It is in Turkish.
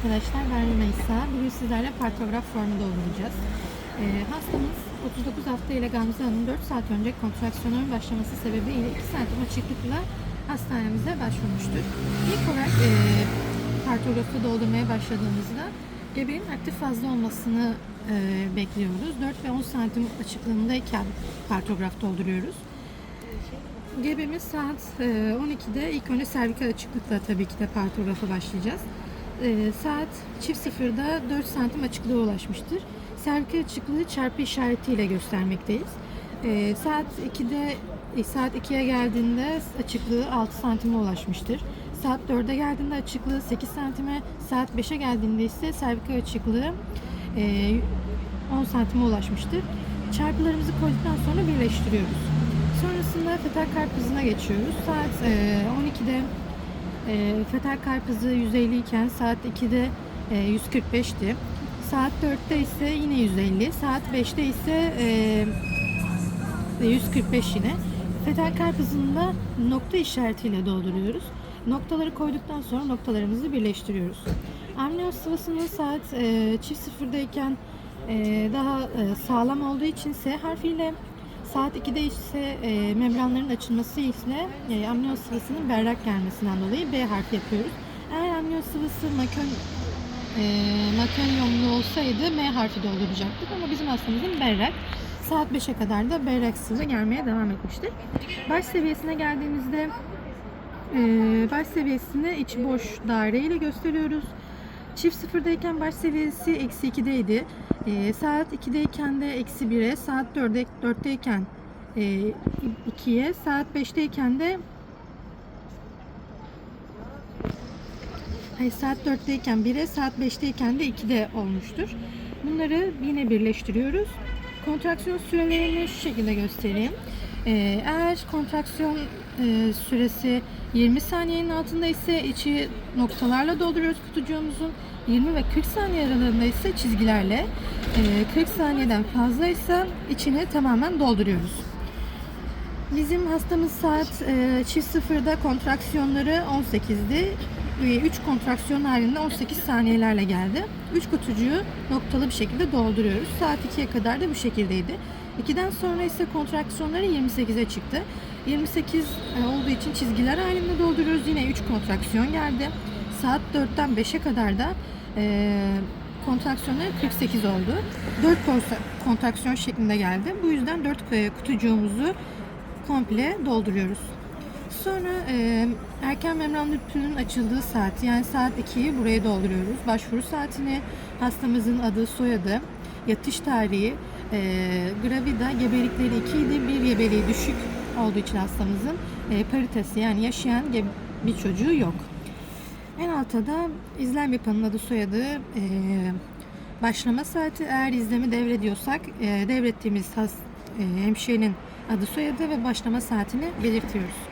arkadaşlar ben Rümeysa. Bugün sizlerle partograf formu dolduracağız. Ee, hastamız 39 hafta ile Gamze Hanım 4 saat önce kontraksiyonların başlaması sebebiyle 2 santim açıklıkla hastanemize başvurmuştur. İlk olarak e, partografı doldurmaya başladığımızda gebeğin aktif fazla olmasını e, bekliyoruz. 4 ve 10 santim açıklığındayken partograf dolduruyoruz. Gebemiz saat e, 12'de ilk önce servikal açıklıkla tabii ki de partografa başlayacağız. E, Saat çift sıfırda 4 santim açıklığa ulaşmıştır. Servikal açıklığı çarpı işaretiyle göstermekteyiz. E, Saat 2'de e, saat 2'ye geldiğinde açıklığı 6 santime ulaşmıştır. Saat 4'e geldiğinde açıklığı 8 santime, saat 5'e geldiğinde ise servikal açıklığı e, 10 santime ulaşmıştır. Çarpılarımızı koyduktan sonra birleştiriyoruz. Sonrasında fetal kalp hızına geçiyoruz. Saat e, 12'de e, fetal kalp hızı 150 iken saat 2'de e, 145'ti. Saat 4'te ise yine 150. Saat 5'te ise e, 145 yine. Fetal kalp hızında nokta işaretiyle dolduruyoruz. Noktaları koyduktan sonra noktalarımızı birleştiriyoruz. Amniyon sıvısının saat e, çift sıfırdayken e, daha e, sağlam olduğu için S harfiyle Saat 2'de ise e, membranların açılması ile e, amniyon sıvısının berrak gelmesinden dolayı B harfi yapıyoruz. Eğer amniyon sıvısı makön e, makonyumlu olsaydı M harfi dolduracaktık ama bizim hastamızın berrak. Saat 5'e kadar da berrak sıvı gelmeye devam etmiştir. Baş seviyesine geldiğimizde e, baş seviyesini içi boş daire ile gösteriyoruz. Çift sıfırdayken baş seviyesi eksi 2'deydi. E, saat 2'deyken de eksi 1'e, saat 4'de, 4'teyken e, 2'ye, saat 5'teyken de Hayır, saat 4'teyken 1'e, saat 5'teyken de 2'de olmuştur. Bunları yine birleştiriyoruz. Kontraksiyon sürelerini şu şekilde göstereyim. Ee, eğer kontraksiyon e, süresi 20 saniyenin altında ise içi noktalarla dolduruyoruz kutucuğumuzun. 20 ve 40 saniye aralığında ise çizgilerle. Ee, 40 saniyeden fazlaysa içini tamamen dolduruyoruz. Bizim hastamız saat e, çift sıfırda kontraksiyonları 18'di. 3 kontraksiyon halinde 18 saniyelerle geldi. 3 kutucuğu noktalı bir şekilde dolduruyoruz. Saat 2'ye kadar da bu şekildeydi. 2'den sonra ise kontraksiyonları 28'e çıktı. 28 olduğu için çizgiler halinde dolduruyoruz. Yine 3 kontraksiyon geldi. Saat 4'ten 5'e kadar da e, kontraksiyonları 48 oldu. 4 kontra- kontraksiyon şeklinde geldi. Bu yüzden 4 kutucuğumuzu komple dolduruyoruz. Sonra e, erken membran lütfünün açıldığı saat yani saat 2'yi buraya dolduruyoruz. Başvuru saatini, hastamızın adı, soyadı, yatış tarihi, e, gravida gebelikleri 2 idi. Bir gebeliği düşük olduğu için hastamızın e, paritesi yani yaşayan bir çocuğu yok. En altta da izlem yapanın adı, soyadı, e, başlama saati. Eğer izlemi devrediyorsak e, devrettiğimiz has, e, hemşirenin adı, soyadı ve başlama saatini belirtiyoruz.